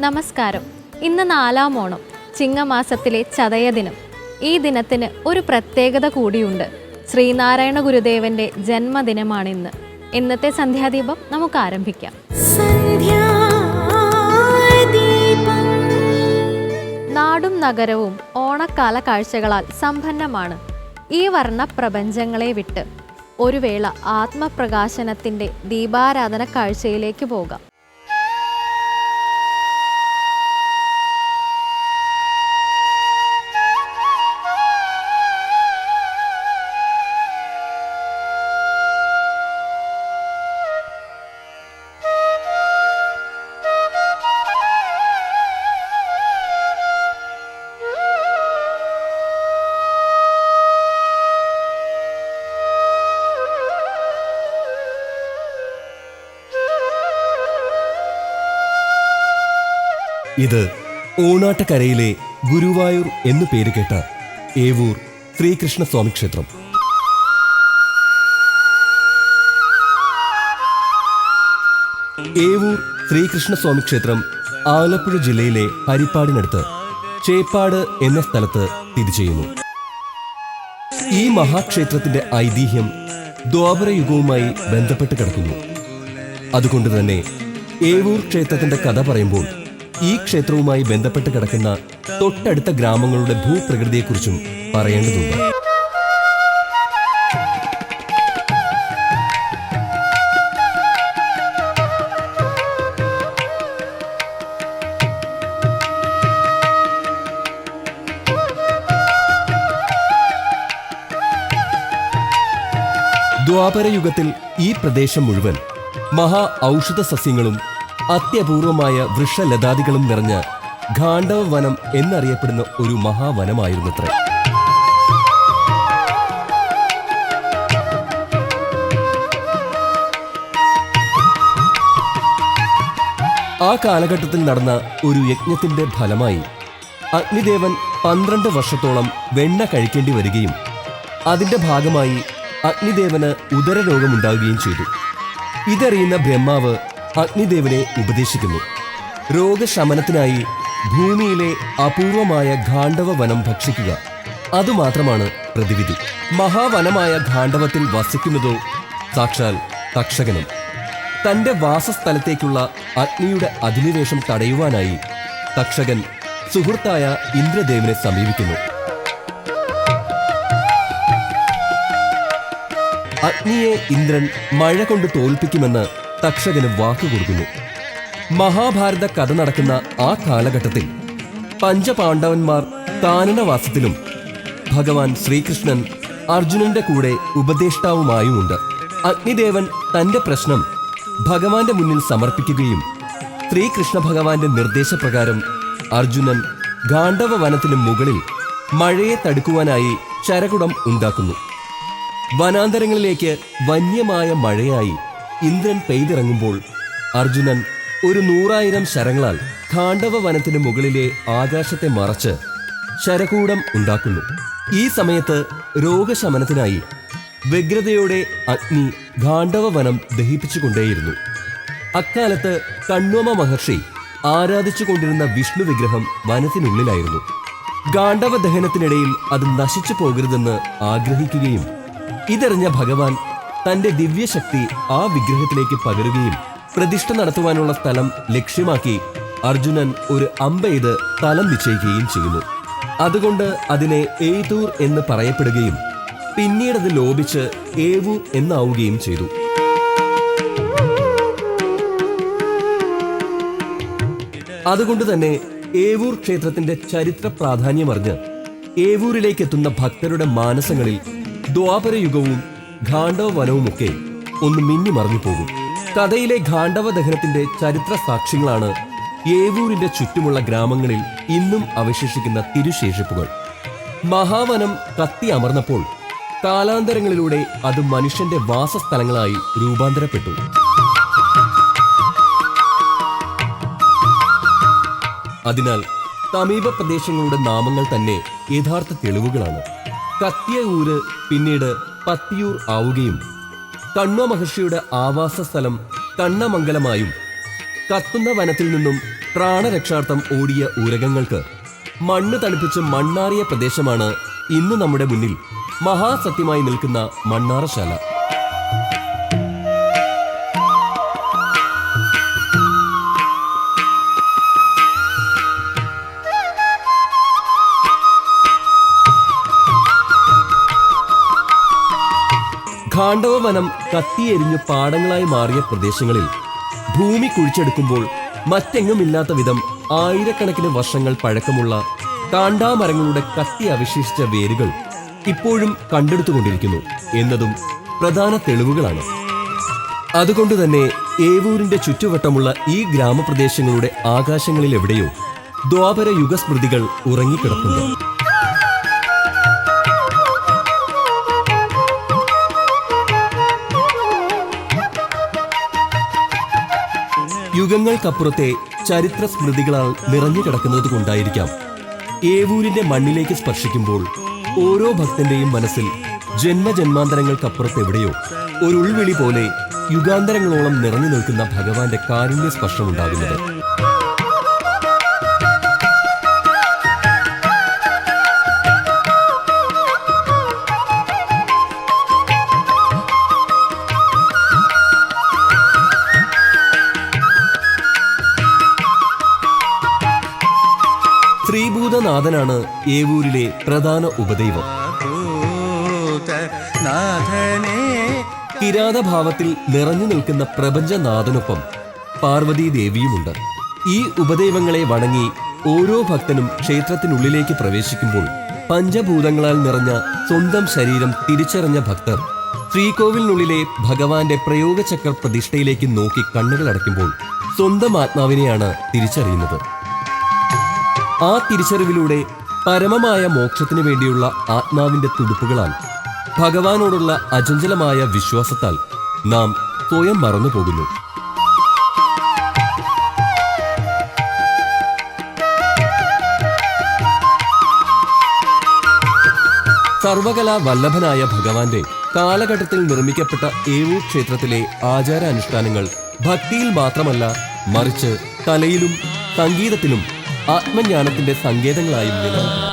നമസ്കാരം. ഇന്ന് നാലാം ഓണം ചിങ്ങമാസത്തിലെ ചതയ ദിനം ഈ ദിനത്തിന് ഒരു പ്രത്യേകത കൂടിയുണ്ട്. ശ്രീനാരായണ ഗുരുദേവന്റെ ജന്മദിനമാണിന്ന്. ഇന്നത്തെ സന്ധ്യാദീപം നമുക്ക് ആരംഭിക്കാം. നാടും നഗരവും ഓണക്കാല കാഴ്ചകളാൽ സമ്പന്നമാണ്. ഈ വർണ പ്രപഞ്ചങ്ങളെ വിട്ട് ഒരു വേള ആത്മപ്രകാശനത്തിന്റെ ദീപാരാധന കാഴ്ചയിലേക്ക് പോകാം. ഇത് ഓണാട്ടക്കരയിലെ ഗുരുവായൂർ എന്നു പേര് കേട്ട ഏവൂർ ശ്രീകൃഷ്ണസ്വാമി ക്ഷേത്രം. ഏവൂർ ശ്രീകൃഷ്ണസ്വാമി ക്ഷേത്രം ആലപ്പുഴ ജില്ലയിലെ ഹരിപ്പാടിനടുത്ത് ചേപ്പാട് എന്ന സ്ഥലത്ത് സ്ഥിതി ചെയ്യുന്നു. ഈ മഹാക്ഷേത്രത്തിന്റെ ഐതിഹ്യം ദ്വാപരയുഗവുമായി ബന്ധപ്പെട്ട് കിടക്കുന്നു. അതുകൊണ്ട് തന്നെ ഏവൂർ ക്ഷേത്രത്തിന്റെ കഥ പറയുമ്പോൾ ഈ ക്ഷേത്രവുമായി ബന്ധപ്പെട്ട് കിടക്കുന്ന തൊട്ടടുത്ത ഗ്രാമങ്ങളുടെ ഭൂപ്രകൃതിയെക്കുറിച്ചും പറയേണ്ടതുണ്ട്. ദ്വാപരയുഗത്തിൽ ഈ പ്രദേശം മുഴുവൻ മഹാ ഔഷധ സസ്യങ്ങളും അത്യപൂർവമായ വൃക്ഷലതാദികളും നിറഞ്ഞ ഗാണ്ഡവ വനം എന്നറിയപ്പെടുന്ന ഒരു മഹാവനമായിരുന്നത്രേ. ആ കാലഘട്ടത്തിൽ നടന്ന ഒരു യജ്ഞത്തിന്റെ ഫലമായി അഗ്നിദേവൻ പന്ത്രണ്ട് വർഷത്തോളം വെണ്ണ കഴിക്കേണ്ടി വരികയും അതിന്റെ ഭാഗമായി അഗ്നിദേവന് ഉദരരോഗമുണ്ടാവുകയും ചെയ്തു. ഇതറിയുന്ന ബ്രഹ്മാവ് അഗ്നിദേവനെ ഉപദേശിക്കുന്നു. രോഗശമനത്തിനായി ഭൂമിയിലെ അപൂർവമായ ഗാണ്ഡവ വനം ഭക്ഷിക്കുക. അതുമാത്രമാണ് പ്രതിവിധി. മഹാവനമായ ഗാണ്ഡവത്തിൽ വസിക്കുന്നതോ സാക്ഷാൽ തക്ഷകനും. തന്റെ വാസസ്ഥലത്തേക്കുള്ള അഗ്നിയുടെ അധിനിവേശം തടയുവാനായി തക്ഷകൻ സുഹൃത്തായ ഇന്ദ്രദേവനെ സമീപിക്കുന്നു. അഗ്നിയെ ഇന്ദ്രൻ മഴ കൊണ്ട് തോൽപ്പിക്കുമെന്ന് തക്ഷകന് വാക്കുകൊടുക്കുന്നു. മഹാഭാരത കഥ നടക്കുന്ന ആ കാലഘട്ടത്തിൽ പഞ്ചപാണ്ഡവന്മാർ താനനവാസത്തിലും ഭഗവാൻ ശ്രീകൃഷ്ണൻ അർജുനന്റെ കൂടെ ഉപദേഷ്ടാവുമായുമുണ്ട്. അഗ്നിദേവൻ തന്റെ പ്രശ്നം ഭഗവാന്റെ മുന്നിൽ സമർപ്പിക്കുകയും ശ്രീകൃഷ്ണ ഭഗവാന്റെ നിർദ്ദേശപ്രകാരം അർജുനൻ ഗാണ്ഡവ വനത്തിന് മുകളിൽ മഴയെ തടുക്കുവാനായി ചരകുടം ഉണ്ടാക്കുന്നു. വനാന്തരങ്ങളിലേക്ക് വന്യമായ മഴയായി ഇന്ദ്രൻ പെയ്തിറങ്ങുമ്പോൾ അർജുനൻ ഒരു നൂറായിരം ശരങ്ങളാൽ ഖാണ്ഡവ വനത്തിന് മുകളിലെ ആകാശത്തെ മറച്ച് ശരകൂടം ഉണ്ടാക്കുന്നു. ഈ സമയത്ത് രോഗശമനത്തിനായി വ്യഗ്രതയോടെ അഗ്നി ഖാണ്ഡവ വനം ദഹിപ്പിച്ചുകൊണ്ടേയിരുന്നു. അക്കാലത്ത് കണ്വമ മഹർഷി ആരാധിച്ചുകൊണ്ടിരുന്ന വിഷ്ണു വിഗ്രഹം വനത്തിനുള്ളിലായിരുന്നു. ഗാണ്ഡവ ദഹനത്തിനിടയിൽ അത് നശിച്ചു പോകരുതെന്ന് ആഗ്രഹിക്കുകയും ഇതറിഞ്ഞ ഭഗവാൻ തന്റെ ദിവ്യശക്തി ആ വിഗ്രഹത്തിലേക്ക് പകരുകയും പ്രതിഷ്ഠ നടത്തുവാനുള്ള സ്ഥലം ലക്ഷ്യമാക്കി അർജുനൻ ഒരു അമ്പെയ്ത് തലം നിശ്ചയിക്കുകയും ചെയ്യുന്നു. അതുകൊണ്ട് അതിനെ ഏതൂർ എന്ന് പറയപ്പെടുകയും പിന്നീടത് ലോപിച്ച് ഏവൂർ എന്നാവുകയും ചെയ്തു. അതുകൊണ്ട് തന്നെ ഏവൂർ ക്ഷേത്രത്തിന്റെ ചരിത്ര പ്രാധാന്യമറിഞ്ഞ് ഏവൂരിലേക്ക് എത്തുന്ന ഭക്തരുടെ മാനസങ്ങളിൽ ദ്വാപരയുഗവും ഖാണ്ഡവ വനവുമൊക്കെ ഒന്ന് മിന്നി മറഞ്ഞു പോകും. കഥയിലെ ഖാണ്ഡവ ദഹനത്തിന്റെ ചരിത്ര സാക്ഷ്യങ്ങളാണ് ഏവൂരിന്റെ ചുറ്റുമുള്ള ഗ്രാമങ്ങളിൽ ഇന്നും അവശേഷിക്കുന്ന തിരുശേഷിപ്പുകൾ. മഹാവനം കത്തി അമർന്നപ്പോൾ കാലാന്തരങ്ങളിലൂടെ അത് മനുഷ്യന്റെ വാസസ്ഥലങ്ങളായി രൂപാന്തരപ്പെട്ടു. അതിനാൽ സമീപ പ്രദേശങ്ങളുടെ നാമങ്ങൾ തന്നെ യഥാർത്ഥ തെളിവുകളാണ്. കത്തിയ ഊര് പിന്നീട് പത്തിയൂർ ആവുകയും കണ്വ മഹർഷിയുടെ ആവാസ സ്ഥലം കണ്ണമംഗലമായും കത്തുന്ന വനത്തിൽ നിന്നും പ്രാണരക്ഷാർത്ഥം ഓടിയ ഊരകങ്ങൾക്ക് മണ്ണ് തണുപ്പിച്ച് മണ്ണാറിയ പ്രദേശമാണ് ഇന്ന് നമ്മുടെ മുന്നിൽ മഹാസത്യമായി നിൽക്കുന്ന മണ്ണാറശാല. ഖാണ്ഡവ കത്തിയെരിഞ്ഞ് പാടങ്ങളായി മാറിയ പ്രദേശങ്ങളിൽ ഭൂമി കുഴിച്ചെടുക്കുമ്പോൾ മറ്റെങ്ങുമില്ലാത്ത വിധം ആയിരക്കണക്കിന് വർഷങ്ങൾ പഴക്കമുള്ള കാണ്ടാമരങ്ങളുടെ കത്തി അവശേഷിച്ച വേരുകൾ ഇപ്പോഴും കണ്ടെടുത്തുകൊണ്ടിരിക്കുന്നു എന്നതും പ്രധാന തെളിവുകളാണ്. അതുകൊണ്ട് തന്നെ ഏവൂരിന്റെ ചുറ്റുവട്ടമുള്ള ഈ ഗ്രാമപ്രദേശങ്ങളുടെ ആകാശങ്ങളിൽ എവിടെയോ ദ്വാപര യുഗസ്മൃതികൾ ഉറങ്ങിക്കിടപ്പുണ്ട്. യുഗങ്ങൾക്കപ്പുറത്തെ ചരിത്ര സ്മൃതികളാൽ നിറഞ്ഞു കിടക്കുന്നത് കൊണ്ടായിരിക്കാം ഏവൂരിന്റെ മണ്ണിലേക്ക് സ്പർശിക്കുമ്പോൾ ഓരോ ഭക്തന്റെയും മനസ്സിൽ ജന്മജന്മാന്തരങ്ങൾക്കപ്പുറത്ത് എവിടെയോ ഒരു ഉൾവിളി പോലെ യുഗാന്തരങ്ങളോളം നിറഞ്ഞു നിൽക്കുന്ന ഭഗവാന്റെ കാരുണ്യ സ്പർശമുണ്ടാകുന്നത് ശ്രീഭൂതനാഥനാണ് ഏവൂരിലെ പ്രധാന ഉപദൈവം. കിരാതഭാവത്തിൽ നിറഞ്ഞു നിൽക്കുന്ന പ്രപഞ്ചനാഥനൊപ്പം പാർവതീ ദേവിയുമുണ്ട്. ഈ ഉപദൈവങ്ങളെ വണങ്ങി ഓരോ ഭക്തനും ക്ഷേത്രത്തിനുള്ളിലേക്ക് പ്രവേശിക്കുമ്പോൾ പഞ്ചഭൂതങ്ങളാൽ നിറഞ്ഞ സ്വന്തം ശരീരം തിരിച്ചറിഞ്ഞ ഭക്തർ ശ്രീകോവിലിനുള്ളിലെ ഭഗവാന്റെ പ്രയോഗചക്ര പ്രതിഷ്ഠയിലേക്ക് നോക്കി കണ്ണുകൾ അടയ്ക്കുമ്പോൾ സ്വന്തം ആത്മാവിനെയാണ് തിരിച്ചറിയുന്നത്. ആ തിരിച്ചറിവിലൂടെ പരമമായ മോക്ഷത്തിനു വേണ്ടിയുള്ള ആത്മാവിന്റെ തുടുപ്പുകളാൽ ഭഗവാനോടുള്ള അചഞ്ചലമായ വിശ്വാസത്താൽ നാം സ്വയം മറന്നു പോകുന്നു സർവകലാ വല്ലഭനായ ഭഗവാന്റെ കാലഘട്ടത്തിൽ നിർമ്മിക്കപ്പെട്ട ഏഴു ക്ഷേത്രത്തിലെ ആചാരാനുഷ്ഠാനങ്ങൾ ഭക്തിയിൽ മാത്രമല്ല മറിച്ച് കലയിലും സംഗീതത്തിലും ആത്മജ്ഞാനത്തിന്റെ സങ്കേതങ്ങളായും നിലനിൽക്കുന്നു.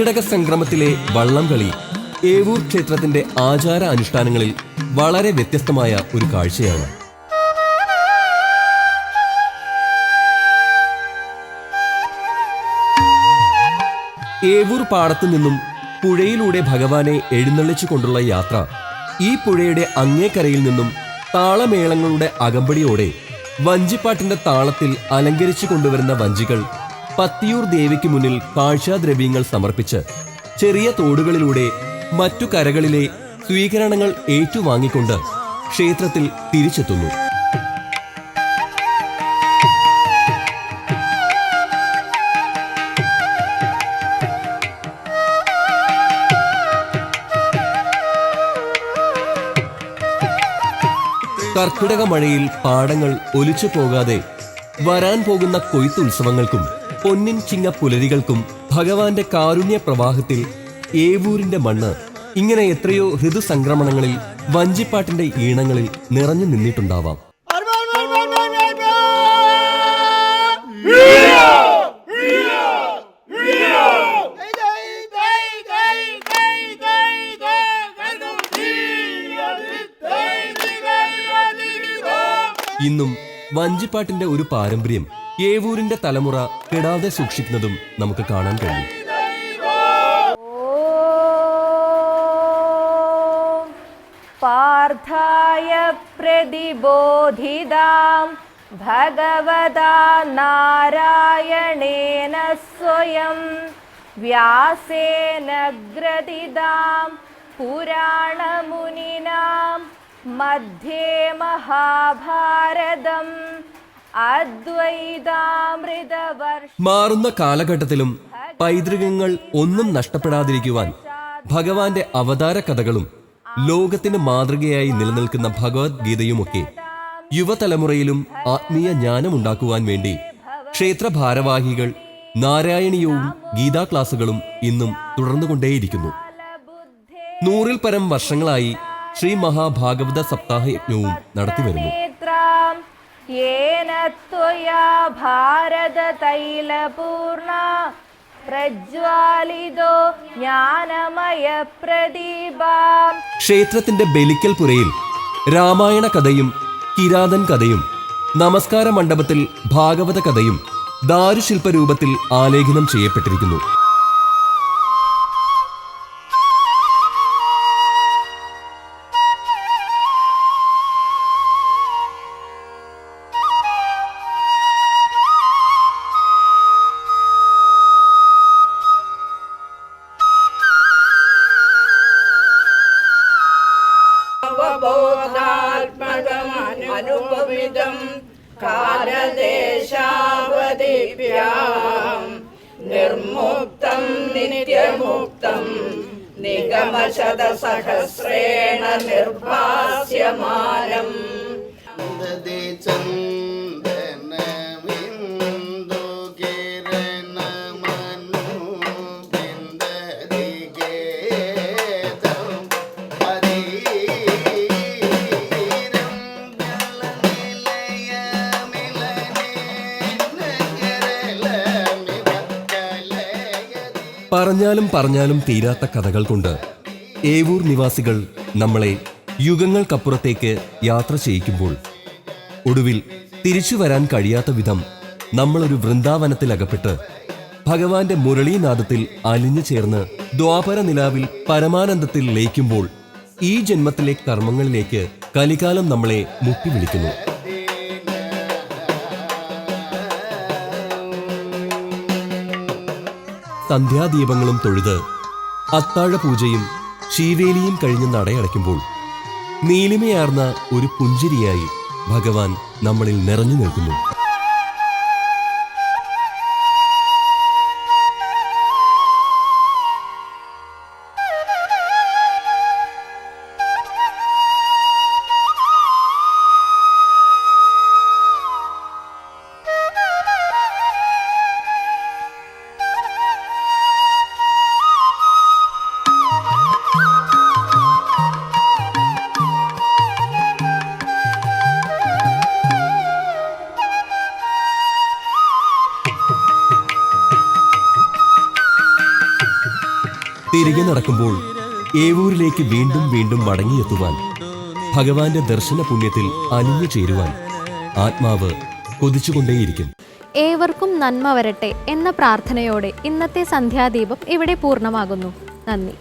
കർക്കിടക സംക്രമത്തിലെ വള്ളംകളി ഏവൂർ ക്ഷേത്രത്തിന്റെ ആചാര അനുഷ്ഠാനങ്ങളിൽ വളരെ വ്യത്യസ്തമായ ഒരു കാഴ്ചയാണ്. ഏവൂർ പാടത്തു നിന്നും പുഴയിലൂടെ ഭഗവാനെ എഴുന്നള്ളിച്ചു കൊണ്ടുള്ള യാത്ര ഈ പുഴയുടെ അങ്ങേക്കരയിൽ നിന്നും താളമേളങ്ങളുടെ അകമ്പടിയോടെ വഞ്ചിപ്പാട്ടിന്റെ താളത്തിൽ അലങ്കരിച്ചു കൊണ്ടുവരുന്ന വഞ്ചികൾ പത്തിയൂർ ദേവിക്ക് മുന്നിൽ കാഴ്ചാദ്രവ്യങ്ങൾ സമർപ്പിച്ച് ചെറിയ തോടുകളിലൂടെ മറ്റു കരകളിലെ സ്വീകരണങ്ങൾ ഏറ്റുവാങ്ങിക്കൊണ്ട് ക്ഷേത്രത്തിൽ തിരിച്ചെത്തുന്നു. കർക്കിടക മഴയിൽ പാടങ്ങൾ ഒലിച്ചു പോകാതെ വരാൻ പോകുന്ന കൊയ്ത്തുത്സവങ്ങൾക്കും പൊന്നിൻ ചിങ്ങ പുലരികൾക്കും ഭഗവാന്റെ കാരുണ്യ പ്രവാഹത്തിൽ ഏവൂരിന്റെ മണ്ണ് ഇങ്ങനെ എത്രയോ ഹൃദുസംക്രമണങ്ങളിൽ വഞ്ചിപ്പാട്ടിന്റെ ഈണങ്ങളിൽ നിറഞ്ഞു നിന്നിട്ടുണ്ടാവാം. ഇന്നും വഞ്ചിപ്പാട്ടിന്റെ ഒരു പാരമ്പര്യം ഏവൂരിന്റെ തലമുറ കെടാതെ സൂക്ഷിക്കുന്നതും നമുക്ക് കാണാൻ കഴിയും ॐ पार्थाय प्रतिबोधितां भगवता नारायणेन स्वयं व्यासेन ग्रथितां पुराणमुनिनां मध्ये महाभारतम् अद्वैतामृतवर्ष മാറുന്ന കാലഘട്ടത്തിലും പൈതൃകങ്ങൾ ഒന്നും നഷ്ടപ്പെടാതിരിക്കുവാൻ ഭഗവാന്റെ അവതാര കഥകളും ലോകത്തിന് മാതൃകയായി നിലനിൽക്കുന്ന ഭഗവത്ഗീതയുമൊക്കെ യുവതലമുറയിലും ആത്മീയ ജ്ഞാനമുണ്ടാക്കുവാൻ വേണ്ടി ക്ഷേത്ര ഭാരവാഹികൾ നാരായണീയവും ഗീതാ ക്ലാസുകളും ഇന്നും തുടർന്നുകൊണ്ടേയിരിക്കുന്നു. നൂറിൽ പരം വർഷങ്ങളായി ശ്രീ മഹാഭാഗവത സപ്താഹ യജ്ഞവും നടത്തിവരുന്നു. येन त्वया भारततैलपूर्णा प्रज्वालितो ज्ञानमयप्रदीपा ക്ഷേത്രത്തിന്റെ ബലിക്കൽ പുരയിൽ രാമായണ കഥയും കിരാതൻ കഥയും നമസ്കാര മണ്ഡപത്തിൽ ഭാഗവത കഥയും ദാരുശില്പ രൂപത്തിൽ ആലേഖനം ചെയ്യപ്പെട്ടിരിക്കുന്നു അവബോധാത്മകമനുപവിധം കാലദേശാവതിഭ്യാം നിർമുക്തം നിത്യമുക്തം നിഗമശതസഹസ്രേണ നിർഭാസ്യമാനം. പറഞ്ഞാലും പറഞ്ഞാലും തീരാത്ത കഥകൾ കൊണ്ട് ഏവൂർ നിവാസികൾ നമ്മളെ യുഗങ്ങൾക്കപ്പുറത്തേക്ക് യാത്ര ചെയ്യിക്കുമ്പോൾ ഒടുവിൽ തിരിച്ചു വരാൻ കഴിയാത്ത വിധം നമ്മളൊരു വൃന്ദാവനത്തിലകപ്പെട്ട് ഭഗവാന്റെ മുരളീനാദത്തിൽ അലിഞ്ഞു ചേർന്ന് ദ്വാപര നിലാവിൽ പരമാനന്ദത്തിൽ ലയിക്കുമ്പോൾ ഈ ജന്മത്തിലെ കർമ്മങ്ങളിലേക്ക് കലികാലം നമ്മളെ മുട്ടി വിളിക്കുന്നു. സന്ധ്യാദീപങ്ങളും തൊഴുത് അത്താഴപൂജയും ശീവേലിയും കഴിഞ്ഞ് നടയടയ്ക്കുമ്പോൾ നീലിമയാർന്ന ഒരു പുഞ്ചിരിയായി ഭഗവാൻ നമ്മളിൽ നിറഞ്ഞു നിൽക്കുന്നു. തിരികെ നടക്കുമ്പോൾ ഏവൂരിലേക്ക് വീണ്ടും വീണ്ടും മടങ്ങിയെത്തുവാൻ ഭഗവാന്റെ ദർശന പുണ്യത്തിൽ അലിഞ്ഞു ചേരുവാൻ ആത്മാവ് കൊതിച്ചുകൊണ്ടേയിരിക്കും. ഏവർക്കും നന്മ വരട്ടെ എന്ന പ്രാർത്ഥനയോടെ ഇന്നത്തെ സന്ധ്യാദീപം ഇവിടെ പൂർണമാകുന്നു. നന്ദി.